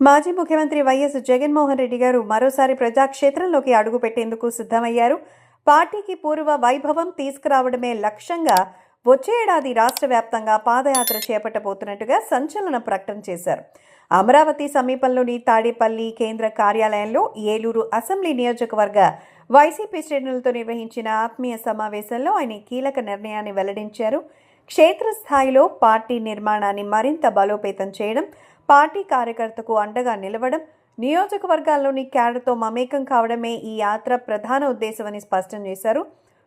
మాజీ ముఖ్యమంత్రి వైఎస్ జగన్మోహన్ రెడ్డి గారు మరోసారి ప్రజాక్షేత్రంలోకి అడుగుపెట్టేందుకు సిద్ధమయ్యారు. పార్టీకి పూర్వ వైభవం తీసుకురావడమే లక్ష్యంగా వచ్చే ఏడాది రాష్ట్ర వ్యాప్తంగా పాదయాత్ర చేపట్టబోతున్నట్టుగా సంచలన ప్రకటన చేశారు. అమరావతి సమీపంలోని తాడేపల్లి కేంద్ర కార్యాలయంలో ఏలూరు అసెంబ్లీ నియోజకవర్గ వైసీపీ శ్రేణులతో నిర్వహించిన ఆత్మీయ సమావేశంలో ఆయన కీలక నిర్ణయాన్ని వెల్లడించారు. క్షేత్రస్థాయిలో పార్టీ నిర్మాణాన్ని మరింత బలోపేతం చేయడం పార్టీ కార్యకర్తకు అండగా నిలవడం నియోజకవర్గాల్లోని క్యాడర్తో మమేకం కావడమే ఈ యాత్ర ప్రధాన ఉద్దేశమని స్పష్టం చేశారు.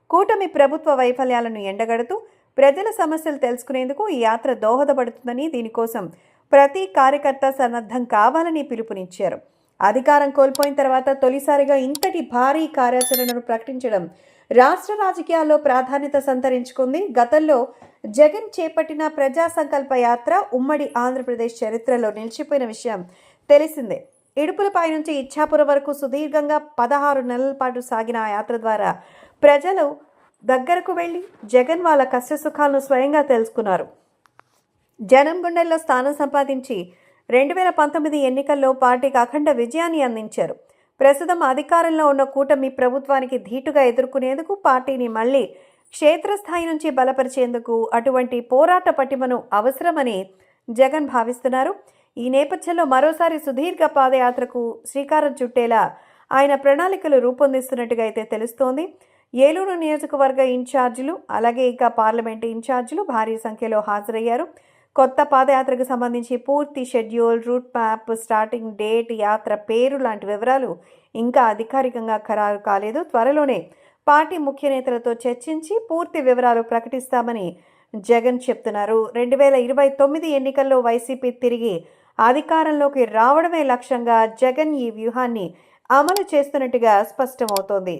కూటమి ప్రభుత్వ వైఫల్యాలను ఎండగడుతూ ప్రజల సమస్యలు తెలుసుకునేందుకు ఈ యాత్ర దోహదపడుతుందని దీనికోసం ప్రతి కార్యకర్త సన్నద్ధం కావాలని పిలుపునిచ్చారు. అధికారం కోల్పోయిన తర్వాత తొలిసారిగా ఇంతటి భారీ కార్యాచరణను ప్రకటించడం రాష్ట్ర రాజకీయాల్లో ప్రాధాన్యత సంతరించుకుంది. గతంలో జగన్ చేపట్టిన ప్రజా సంకల్ప యాత్ర ఉమ్మడి ఆంధ్రప్రదేశ్ చరిత్రలో నిలిచిపోయిన విషయం తెలిసిందే. ఇడుపులపై నుంచి ఇచ్చాపురం వరకు సుదీర్ఘంగా పదహారు నెలల పాటు సాగిన ఆ యాత్ర ద్వారా ప్రజలు దగ్గరకు వెళ్ళి జగన్ వాళ్ళ కష్టసుఖాలను స్వయంగా తెలుసుకున్నారు. జనం గుండెల్లో స్థానం సంపాదించి రెండు వేల పంతొమ్మిది ఎన్నికల్లో పార్టీకి అఖండ విజయాన్ని అందించారు. ప్రస్తుతం అధికారంలో ఉన్న కూటమి ప్రభుత్వానికి ధీటుగా ఎదుర్కొనేందుకు పార్టీని మళ్ళీ క్షేత్రస్థాయి నుంచి బలపరిచేందుకు అటువంటి పోరాట పటిమను అవసరమని జగన్ భావిస్తున్నారు. ఈ నేపథ్యంలో మరోసారి సుదీర్ఘ పాదయాత్రకు శ్రీకారం చుట్టేలా ఆయన ప్రణాళికలు రూపొందిస్తున్నట్టుగా అయితే తెలుస్తోంది. ఏలూరు నియోజకవర్గ ఇన్ఛార్జీలు అలాగే ఇక పార్లమెంట్ ఇన్ఛార్జీలు భారీ సంఖ్యలో హాజరయ్యారు. కొత్త పాదయాత్రకు సంబంధించి పూర్తి schedule route map starting date యాత్ర పేరు లాంటి వివరాలు ఇంకా అధికారికంగా ఖరారు కాలేదు. త్వరలోనే పార్టీ ముఖ్య నేతలతో చర్చించి పూర్తి వివరాలు ప్రకటిస్తామని జగన్ చెప్తున్నారు. రెండు వేల ఇరవై తొమ్మిది ఎన్నికల్లో వైసీపీ తిరిగి అధికారంలోకి రావడమే లక్ష్యంగా జగన్ ఈ వ్యూహాన్ని అమలు చేస్తున్నట్టుగా స్పష్టమవుతోంది.